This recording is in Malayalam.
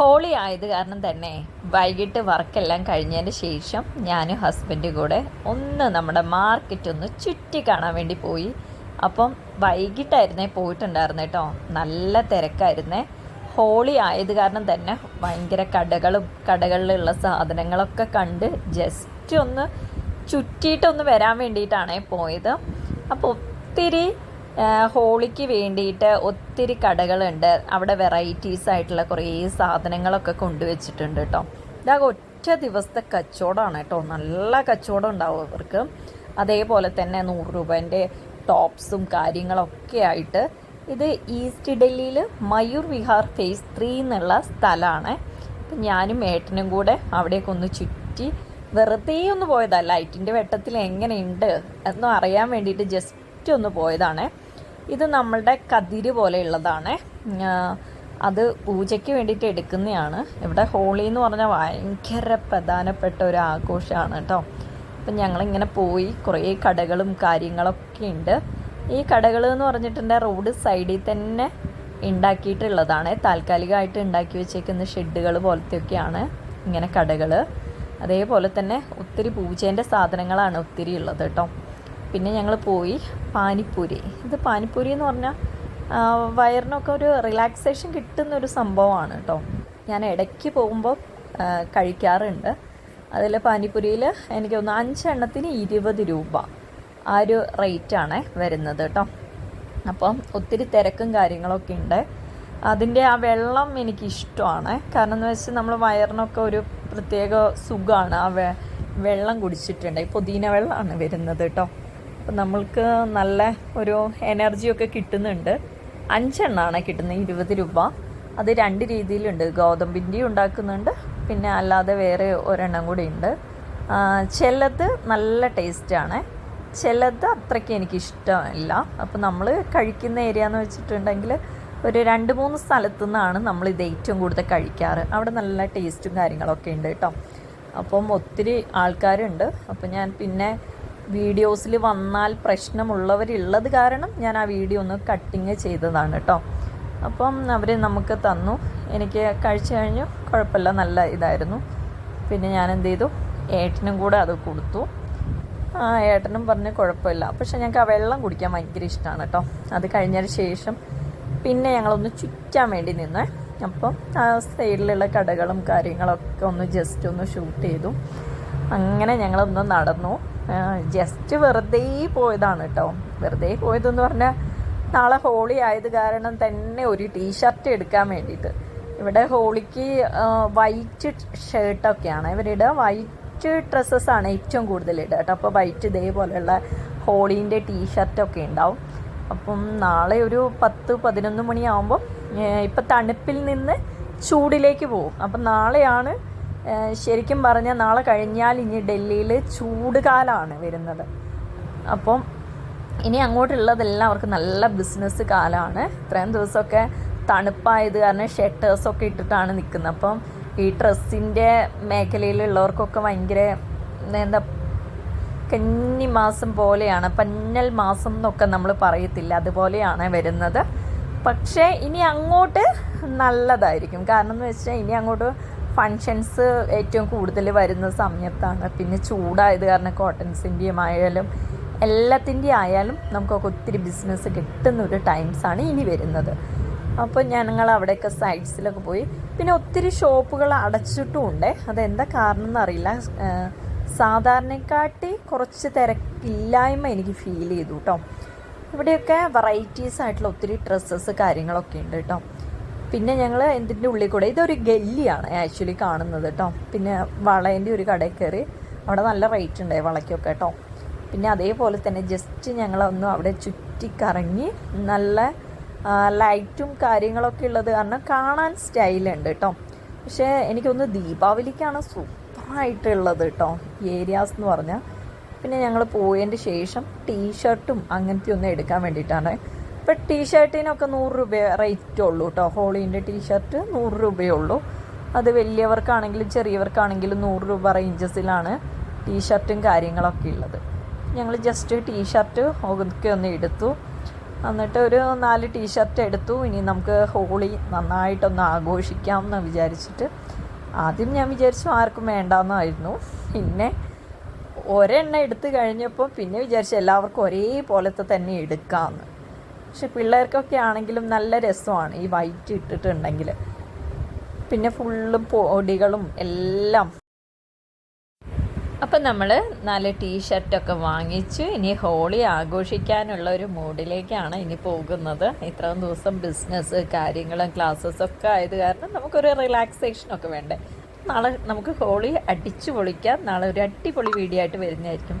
ഹോളി ആയത് കാരണം തന്നെ വൈകിട്ട് വർക്കെല്ലാം കഴിഞ്ഞതിന് ശേഷം ഞാനും ഹസ്ബൻഡ് കൂടെ ഒന്ന് നമ്മുടെ മാർക്കറ്റ് ഒന്ന് ചുറ്റി കാണാൻ വേണ്ടി പോയി. അപ്പം വൈകിട്ടായിരുന്നേ പോയിട്ടുണ്ടായിരുന്നു കേട്ടോ നല്ല തിരക്കായിരുന്നേ. ഹോളി ആയത് കാരണം തന്നെ ഭയങ്കര കടകളും കടകളിലുള്ള സാധനങ്ങളൊക്കെ കണ്ട് ജസ്റ്റ് ഒന്ന് ചുറ്റിയിട്ടൊന്ന് വരാൻ വേണ്ടിയിട്ടാണേ പോയത്. അപ്പോൾ ഒത്തിരി ഹോളിക്ക് വേണ്ടിയിട്ട് ഒത്തിരി കടകളുണ്ട്. അവിടെ വെറൈറ്റീസ് ആയിട്ടുള്ള കുറേ സാധനങ്ങളൊക്കെ കൊണ്ടുവച്ചിട്ടുണ്ട് കേട്ടോ. ഇതാ ഒറ്റ ദിവസത്തെ കച്ചവടമാണ് കേട്ടോ. നല്ല കച്ചവടം ഉണ്ടാവും അവർക്ക്. അതേപോലെ തന്നെ നൂറ് രൂപേന്റെ ടോപ്സും കാര്യങ്ങളൊക്കെ ആയിട്ട് ഇത് ഈസ്റ്റ് ഡൽഹിയിൽ മയൂർ വിഹാർ ഫേസ് ത്രീ എന്നുള്ള സ്ഥലമാണ്. അപ്പം ഞാനും ഏട്ടനും കൂടെ അവിടേക്ക് ഒന്ന് ചുറ്റി വെറുതെ ഒന്ന് പോയതാണ് ലൈറ്റിന്റെ വെട്ടത്തിൽ എങ്ങനെയുണ്ട് എന്നും അറിയാൻ വേണ്ടിയിട്ട് ജസ്റ്റ് ഒന്ന് പോയതാണ്. ഇത് നമ്മളുടെ കതിര് പോലെയുള്ളതാണ്. അത് പൂജയ്ക്ക് വേണ്ടിയിട്ട് എടുക്കുന്നതാണ്. ഇവിടെ ഹോളി എന്ന് പറഞ്ഞാൽ ഭയങ്കര പ്രധാനപ്പെട്ട ഒരു ആഘോഷമാണ് കേട്ടോ. അപ്പം ഞങ്ങളിങ്ങനെ പോയി കുറേ കടകളും കാര്യങ്ങളൊക്കെ ഉണ്ട്. ഈ കടകൾ എന്ന് പറഞ്ഞിട്ടുണ്ടെങ്കിൽ റോഡ് സൈഡിൽ തന്നെ ഉണ്ടാക്കിയിട്ടുള്ളതാണ്. താൽക്കാലികമായിട്ട് ഉണ്ടാക്കി വെച്ചേക്കുന്ന ഷെഡുകൾ പോലത്തെയൊക്കെയാണ് ഇങ്ങനെ കടകൾ അതേപോലെ തന്നെ ഒത്തിരി പൂജേന്റെ സാധനങ്ങളാണ് ഒത്തിരി ഉള്ളത് കേട്ടോ. പിന്നെ ഞങ്ങൾ പോയി പാനിപ്പൂരി. ഇത് പാനിപ്പൂരി എന്ന് പറഞ്ഞാൽ വയറിനൊക്കെ ഒരു റിലാക്സേഷൻ കിട്ടുന്ന ഒരു സംഭവമാണ് കേട്ടോ ഞാൻ ഇടയ്ക്ക് പോകുമ്പോൾ കഴിക്കാറുണ്ട്. അതിൽ പാനിപ്പൂരിയിൽ എനിക്ക് തോന്നുന്നു അഞ്ചെണ്ണത്തിന് ഇരുപത് രൂപ ആ ഒരു റേറ്റാണ് വരുന്നത് കേട്ടോ അപ്പം ഒത്തിരി തിരക്കും കാര്യങ്ങളൊക്കെ ഉണ്ട്. അതിന്റെ ആ വെള്ളം എനിക്ക് ഇഷ്ടമാണ്. കാരണം എന്ന് വെച്ചാൽ നമ്മൾ വയറിനൊക്കെ ഒരു പ്രത്യേക സുഖമാണ് ആ വെള്ളം കുടിച്ചിട്ടുണ്ട്. ഈ പുതിന വെള്ളമാണ് വരുന്നത് കേട്ടോ അപ്പം നമ്മൾക്ക് നല്ല ഒരു എനർജിയൊക്കെ കിട്ടുന്നുണ്ട്. അഞ്ചെണ്ണമാണ് കിട്ടുന്നത് ഇരുപത് രൂപ. അത് രണ്ട് രീതിയിലുണ്ട്. ഗോതമ്പിന്റെയും ഉണ്ടാക്കുന്നുണ്ട്. പിന്നെ അല്ലാതെ വേറെ ഒരെണ്ണം കൂടി ഉണ്ട്. ചിലത് നല്ല ടേസ്റ്റാണ് ചിലത് അത്രയ്ക്ക് എനിക്ക് അപ്പോൾ അപ്പം നമ്മൾ കഴിക്കുന്ന ഏരിയ എന്ന് വെച്ചിട്ടുണ്ടെങ്കിൽ ഒരു രണ്ട് മൂന്ന് സ്ഥലത്തു നിന്നാണ് നമ്മൾ ഇത് ഏറ്റവും കൂടുതൽ കഴിക്കാറ്. അവിടെ നല്ല ടേസ്റ്റും കാര്യങ്ങളൊക്കെ ഉണ്ട് കേട്ടോ. അപ്പം ഒത്തിരി ആൾക്കാരുണ്ട്. അപ്പം ഞാൻ പിന്നെ വീഡിയോസിൽ വന്നാൽ പ്രശ്നമുള്ളവരുള്ളത് കാരണം ഞാൻ ആ വീഡിയോ ഒന്ന് കട്ടിങ് ചെയ്തതാണ് കേട്ടോ അപ്പം അവർ നമുക്ക് തന്നു. എനിക്ക് കഴിച്ചു കഴിഞ്ഞു. കുഴപ്പമില്ല. നല്ല ഇതായിരുന്നു. പിന്നെ ഞാൻ എന്ത് ചെയ്തു? ഏട്ടനും കൂടെ അത് കൊടുത്തു. ആ ഏട്ടനും പറഞ്ഞ് കുഴപ്പമില്ല. പക്ഷെ ഞങ്ങൾക്ക് ആ വെള്ളം കുടിക്കാൻ ഭയങ്കര ഇഷ്ടമാണ് കേട്ടോ അത് കഴിഞ്ഞതിന് ശേഷം പിന്നെ ഞങ്ങളൊന്ന് ചുറ്റാൻ വേണ്ടി നിന്ന്. അപ്പം ആ സൈഡിലുള്ള കടകളും കാര്യങ്ങളൊക്കെ ഒന്ന് ജസ്റ്റ് ഒന്ന് ഷൂട്ട് ചെയ്തു. അങ്ങനെ ഞങ്ങളൊന്ന് നടന്നു. ജസ്റ്റ് വെറുതെ പോയതാണ് കേട്ടോ വെറുതെ പോയതെന്ന് പറഞ്ഞാൽ നാളെ ഹോളി ആയത് കാരണം തന്നെ ഒരു ടീഷർട്ട് എടുക്കാൻ വേണ്ടിയിട്ട്. ഇവിടെ ഹോളിക്ക് വൈറ്റ് ഷർട്ടൊക്കെയാണ് ഇവരിടുക വൈറ്റ് ഡ്രസ്സസ്സാണ് ഏറ്റവും കൂടുതൽ ഇടുക കേട്ടോ അപ്പോൾ വൈറ്റ് ഇതേപോലെയുള്ള ഹോളീന്റെ ടീഷർട്ടൊക്കെ ഉണ്ടാവും. അപ്പം നാളെ ഒരു പത്ത് പതിനൊന്ന് മണിയാകുമ്പോൾ ഇപ്പം തണുപ്പിൽ നിന്ന് ചൂടിലേക്ക് പോകും. അപ്പം നാളെയാണ് ശരിക്കും പറഞ്ഞാൽ നാളെ കഴിഞ്ഞാൽ ഇനി ഡൽഹിയിൽ ചൂട് കാലമാണ് വരുന്നത്. അപ്പം ഇനി അങ്ങോട്ടുള്ളതെല്ലാം അവർക്ക് നല്ല ബിസിനസ് കാലമാണ് ഇത്രയും ദിവസമൊക്കെ തണുപ്പായത് കാരണം ഷെട്ടേഴ്സൊക്കെ ഇട്ടിട്ടാണ് നിൽക്കുന്നത്. അപ്പം ഈ ഡ്രസ്സിന്റെ മേഖലയിലുള്ളവർക്കൊക്കെ ഭയങ്കര എന്താ കന്നി മാസം പോലെയാണ് പന്നൽ മാസം എന്നൊക്കെ നമ്മൾ പറയത്തില്ല. അതുപോലെയാണ് വരുന്നത്. പക്ഷേ ഇനി അങ്ങോട്ട് നല്ലതായിരിക്കും. കാരണം എന്ന് വെച്ചാൽ ഇനി അങ്ങോട്ട് ഫങ്ഷൻസ് ഏറ്റവും കൂടുതൽ വരുന്ന സമയത്താണ്. പിന്നെ ചൂടായത് കാരണം കോട്ടൺസിന്റെയും ആയാലും എല്ലാത്തിന്റെയും ആയാലും നമുക്കൊക്കെ ഒത്തിരി ബിസിനസ് കിട്ടുന്ന ഒരു ടൈംസാണ് ഇനി വരുന്നത്. അപ്പോൾ ഞങ്ങൾ അവിടെയൊക്കെ സൈഡ്സിലൊക്കെ പോയി. പിന്നെ ഒത്തിരി ഷോപ്പുകൾ അടച്ചിട്ടും ഉണ്ട് അതെന്താ കാരണം എന്നറിയില്ല സാധാരണക്കാട്ടി കുറച്ച് തിരക്കില്ലായ്മ എനിക്ക് ഫീൽ ചെയ്തു കേട്ടോ ഇവിടെയൊക്കെ വെറൈറ്റീസ് ആയിട്ടുള്ള ഒത്തിരി ഡ്രസ്സസ് കാര്യങ്ങളൊക്കെ ഉണ്ട് കേട്ടോ പിന്നെ ഞങ്ങൾ എന്തിന്റെ ഉള്ളിൽ കൂടെ ഇതൊരു ഗല്ലിയാണ് ആക്ച്വലി കാണുന്നത് കേട്ടോ പിന്നെ വളേന്റെ ഒരു കടയിൽ കയറി അവിടെ നല്ല റേറ്റ് ഉണ്ടായി വളയ്ക്കൊക്കെ കേട്ടോ പിന്നെ അതേപോലെ തന്നെ ജസ്റ്റ് ഞങ്ങളൊന്ന് അവിടെ ചുറ്റിക്കറങ്ങി നല്ല ലൈറ്റും കാര്യങ്ങളൊക്കെ ഉള്ളത് കാരണം കാണാൻ സ്റ്റൈലുണ്ട് കേട്ടോ പക്ഷേ എനിക്കൊന്ന് ദീപാവലിക്കാണ് സൂപ്പറായിട്ടുള്ളത് കേട്ടോ ഏരിയാസ് എന്ന് പറഞ്ഞാൽ പിന്നെ ഞങ്ങൾ പോയതിന്റെ ശേഷം ടീഷർട്ടും അങ്ങനത്തെ ഒന്നും എടുക്കാൻ വേണ്ടിയിട്ടാണ്. ഇപ്പം ടീഷർട്ടിനൊക്കെ നൂറ് രൂപ റേറ്റ് ഉള്ളൂ കേട്ടോ. ഹോളീന്റെ ടീഷർട്ട് നൂറ് രൂപയേ ഉള്ളൂ അത് വലിയവർക്കാണെങ്കിലും ചെറിയവർക്കാണെങ്കിലും നൂറ് രൂപ റേഞ്ചസിലാണ് ടീഷർട്ടും കാര്യങ്ങളൊക്കെ ഉള്ളത്. ഞങ്ങൾ ജസ്റ്റ് ടീഷർട്ട് ഒക്കെ ഒന്ന് എടുത്തു. എന്നിട്ട് ഒരു നാല് ടീഷർട്ട് എടുത്തു. ഇനി നമുക്ക് ഹോളി നന്നായിട്ടൊന്ന് ആഘോഷിക്കാം എന്ന് വിചാരിച്ചിട്ട് ആദ്യം ഞാൻ വിചാരിച്ചു ആർക്കും വേണ്ടാന്നായിരുന്നു. പിന്നെ ഒരെണ്ണം എടുത്തു കഴിഞ്ഞപ്പോൾ പിന്നെ വിചാരിച്ചു എല്ലാവർക്കും ഒരേപോലത്തെ തന്നെ എടുക്കാമെന്ന് പക്ഷെ പിള്ളേർക്കൊക്കെ ആണെങ്കിലും നല്ല രസമാണ് ഈ വൈറ്റ് ഇട്ടിട്ടുണ്ടെങ്കിൽ. പിന്നെ ഫുള്ളും പൊടികളും എല്ലാം. അപ്പം നമ്മൾ നല്ല ടീഷർട്ടൊക്കെ വാങ്ങിച്ചു ഇനി ഹോളി ആഘോഷിക്കാനുള്ള ഒരു മൂഡിലേക്കാണ് ഇനി പോകുന്നത്. ഇത്രയും ദിവസം ബിസിനസ് കാര്യങ്ങളും ക്ലാസ്സസ് ഒക്കെ ആയത് കാരണം നമുക്കൊരു റിലാക്സേഷനൊക്കെ വേണ്ടേ. നാളെ നമുക്ക് ഹോളി അടിച്ചു പൊളിക്കാം. നാളെ ഒരു അടിപൊളി വീഡിയോ ആയിട്ട് വരുന്നതായിരിക്കും.